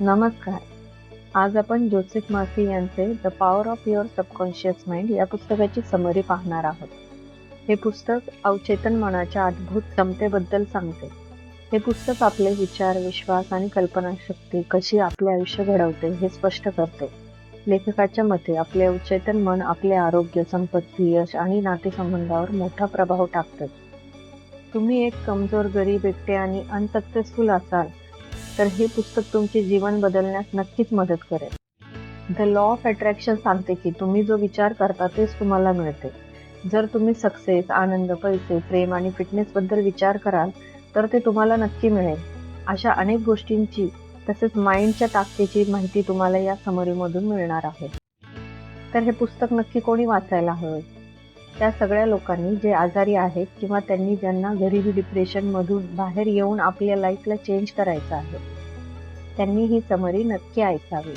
नमस्कार. आज आपण जोसेफ मार्फी यांचे the power of your subconscious mind या पुस्तकाची समरी पाहणार आहोत. हे पुस्तक अवचेतन मनाच्या अद्भुत क्षमतेबद्दल सांगते. हे पुस्तक आपले विचार विश्वास आणि कल्पनाशक्ती कशी आपले आयुष्य घडवते हे स्पष्ट करते. लेखकाच्या मते आपले अवचेतन मन आपले आरोग्य संपत्ती यश आणि नातेसंबंधावर मोठा प्रभाव टाकते. तुम्ही एक कमजोर गरीब एकटे आणि अनसक्सेसफुल असाल तर हे पुस्तक तुमचे जीवन बदलण्यास नक्कीच मदत करेल. द लॉ ऑफ अट्रॅक्शन सांगते की तुम्ही जो विचार करता तेच तुम्हाला मिळते. जर तुम्ही सक्सेस आनंद पैसे प्रेम आणि फिटनेस बद्दल विचार कराल तर ते तुम्हाला नक्की मिळेल. अशा अनेक गोष्टींची तसेच माइंडच्या ताकदीची माहिती तुम्हाला या समरीमधून मिळणार आहे. तर हे पुस्तक नक्की कोणी वाचायला हवे? त्या सगळ्या लोकांनी जे आजारी आहेत किंवा त्यांनी ज्यांना गरिबी डिप्रेशनमधून बाहेर येऊन आपल्या लाईफला चेंज करायचं आहे त्यांनी ही समरी नक्की ऐकावी.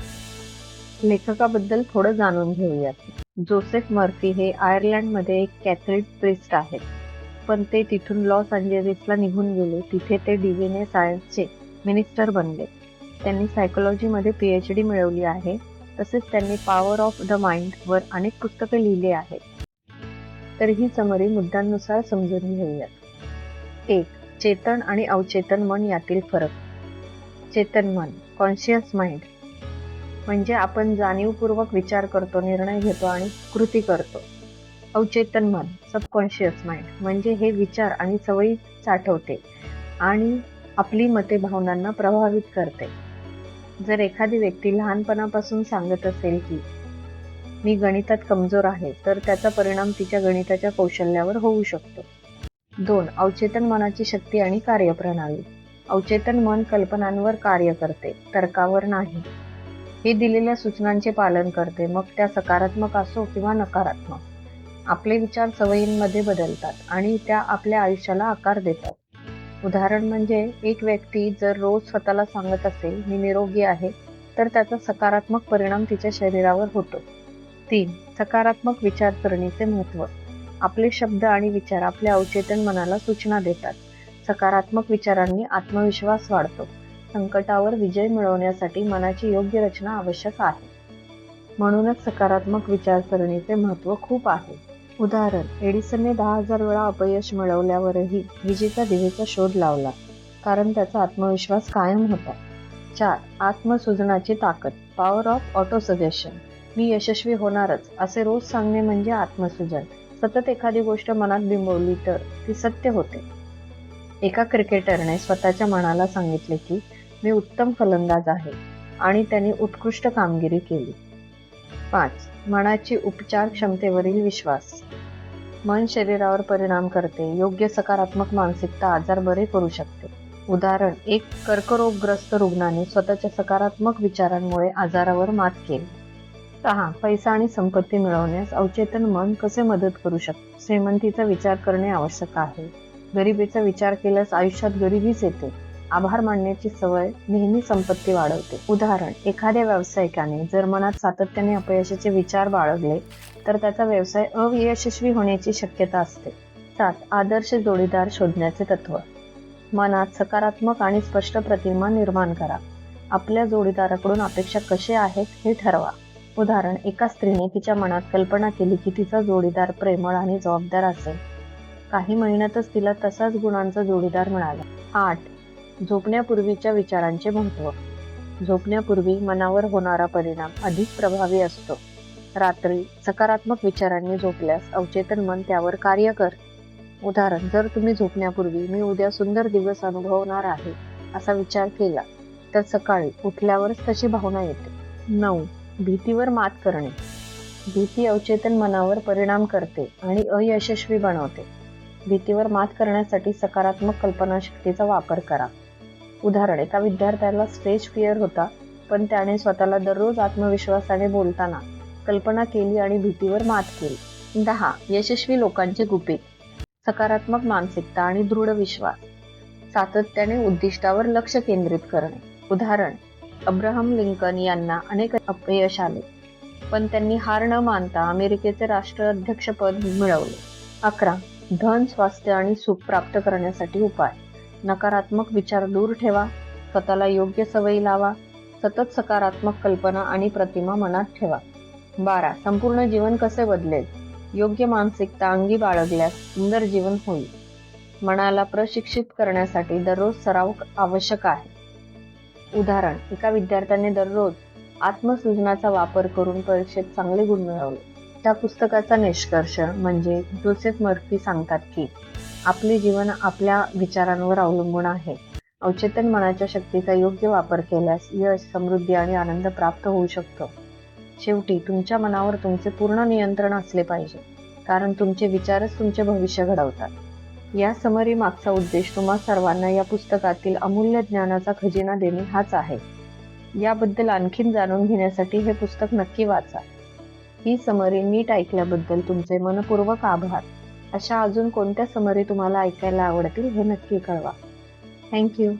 लेखकाबद्दल थोडं जाणून घेऊयात. जोसेफ मर्फी हे आयर्लंडमध्ये एक कॅथलिक प्रिस्ट आहेत. पण ते तिथून लॉस अँजेलिसला निघून गेले. तिथे ते डीएनए सायन्सचे मिनिस्टर बनले. त्यांनी सायकोलॉजीमध्ये पी एच डी मिळवली आहे. तसेच त्यांनी पॉवर ऑफ द माइंड वर अनेक पुस्तकं लिहिली आहेत. तर ही समरी मुद्द्यांनुसार समजून घेऊयात. एक चेतन आणि अवचेतन मन यातील फरक. चेतन मन कॉन्शियस माइंड म्हणजे आपण जाणीवपूर्वक विचार करतो निर्णय घेतो आणि कृती करतो. अवचेतन मन सबकॉन्शियस माइंड म्हणजे हे विचार आणि सवयी साठवते आणि आपली मते भावनांना प्रभावित करते. जर एखादी व्यक्ती लहानपणापासून सांगत असेल की मी गणितात कमजोर आहे तर त्याचा परिणाम तिच्या गणिताच्या कौशल्यावर होऊ शकतो. दोन अवचेतन मनाची शक्ती आणि कार्यप्रणाली. अवचेतन मन कल्पनांवर कार्य करते तर्कावर नाही. हे दिलेल्या सूचनांचे पालन करते मग त्या सकारात्मक असो किंवा नकारात्मक. आपले विचार सवयींमध्ये बदलतात आणि त्या आपल्या आयुष्याला आकार देतात. उदाहरण म्हणजे एक व्यक्ती जर रोज स्वतःला सांगत असेल मी निरोगी आहे तर त्याचा सकारात्मक परिणाम तिच्या शरीरावर होतो. तीन सकारात्मक विचारसरणीचे महत्त्व. आपले शब्द आणि विचार आपल्या अवचेतन मनाला सूचना देतात. सकारात्मक विचारांनी आत्मविश्वास वाढतो. संकटावर विजय मिळवण्यासाठी मनाची योग्य रचना आवश्यक आहे. म्हणूनच सकारात्मक विचारसरणीचे महत्त्व खूप आहे. उदाहरण एडिसनने दहा हजार वेळा अपयश मिळवल्यावरही विजेचा दिवेचा शोध लावला कारण त्याचा आत्मविश्वास कायम होता. चार आत्मसृजनाची ताकद पॉवर ऑफ ऑटो सजेशन मी यशस्वी होणारच असे रोज सांगणे म्हणजे आत्मसुजन. सतत एखादी गोष्ट मनात बिंबवली तर ती सत्य होते. एका क्रिकेटरने स्वतःच्या मनाला सांगितले की मी उत्तम फलंदाज आहे आणि त्यांनी उत्कृष्ट कामगिरी केली. पाच मनाची उपचार क्षमतेवरील विश्वास. मन शरीरावर परिणाम करते योग्य सकारात्मक मानसिकता आजार बरे करू शकते. उदाहरण एक कर्करोगग्रस्त रुग्णाने स्वतःच्या सकारात्मक विचारांमुळे आजारावर मात केली. सहा पैसा आणि संपत्ती मिळवण्यास अवचेतन मन कसे मदत करू शकते श्रीमंतीचा विचार करणे आवश्यक आहे. गरिबीचा विचार केल्यास आयुष्यात गरिबीच येते. आभार मानण्याची सवय नेहमी संपत्ती वाढवते. उदाहरण एखाद्या व्यावसायिकाने जर मनात सातत्याने अपयशाचे विचार बाळगले तर त्याचा व्यवसाय अयशस्वी होण्याची शक्यता असते. सात आदर्श जोडीदार शोधण्याचे तत्व. मनात सकारात्मक आणि स्पष्ट प्रतिमा निर्माण करा. आपल्या जोडीदाराकडून अपेक्षा कसे आहेत हे ठरवा. उदाहरण एका स्त्रीने तिच्या मनात कल्पना केली की तिचा जोडीदार प्रेमळ आणि जबाबदार असेल. काही महिन्यातच तिला तसाच गुणांचा जोडीदार मिळाला. आठ. झोपण्यापूर्वीच्या विचारांचे महत्त्व झोपण्यापूर्वी मनावर होणारा परिणाम अधिक प्रभावी असतो. रात्री सकारात्मक विचारांनी झोपल्यास अवचेतन मन त्यावर कार्य कर. उदाहरण जर तुम्ही झोपण्यापूर्वी मी उद्या सुंदर दिवस अनुभवणार आहे असा विचार केला तर सकाळी उठल्यावरच तशी भावना येते. नऊ. भीतीवर मात करणे. भीती अवचेतन मनावर परिणाम करते आणि अयशस्वी बनवते. भीतीवर मात करण्यासाठी सकारात्मक कल्पनाशक्तीचा वापर करा. उदाहरण एका विद्यार्थ्याला स्टेज फिअर होता पण त्याने स्वतःला दररोज आत्मविश्वासाने बोलताना कल्पना केली आणि भीतीवर मात केली. दहा यशस्वी लोकांचे गुपित सकारात्मक मानसिकता आणि दृढ विश्वास. सातत्याने उद्दिष्टावर लक्ष केंद्रित करणे. उदाहरण अब्राहम लिंकन यांना अनेक अपयश आले पण त्यांनी हार न मानता अमेरिकेचे राष्ट्राध्यक्षपद मिळवले. अकरा धन स्वास्थ्य आणि सुख प्राप्त करण्यासाठी उपाय. नकारात्मक विचार दूर ठेवा. स्वतःला योग्य सवयी लावा. सतत सकारात्मक कल्पना आणि प्रतिमा मनात ठेवा. बारा. संपूर्ण जीवन कसे बदलेल? योग्य मानसिकता अंगी बाळगल्यास सुंदर जीवन होईल. मनाला प्रशिक्षित करण्यासाठी दररोज सराव आवश्यक आहे. उदाहरण एका विद्यार्थ्याने दररोज आत्मसृजनाचा वापर करून परीक्षेत चांगले गुण मिळवले. त्या पुस्तकाचा निष्कर्ष म्हणजे जोसेफ मर्फी सांगतात की आपले जीवन आपल्या विचारांवर अवलंबून आहे. अवचेतन मनाच्या शक्तीचा योग्य वापर केल्यास यश समृद्धी आणि आनंद प्राप्त होऊ शकतो. शेवटी तुमच्या मनावर तुमचे पूर्ण नियंत्रण असले पाहिजे कारण तुमचे विचारच तुमचे भविष्य घडवतात. या समरी मागचा उद्देश तुम्हा सर्वांना या पुस्तकातील अमूल्य ज्ञानाचा खजिना देणे हाच आहे. याबद्दल आणखीन जाणून घेण्यासाठी हे पुस्तक नक्की वाचा. ही समरी नीट ऐकल्याबद्दल तुमचे मनपूर्वक आभार. अशा अजून कोणत्या समरी तुम्हाला ऐकायला आवडतील हे नक्की कळवा. थँक्यू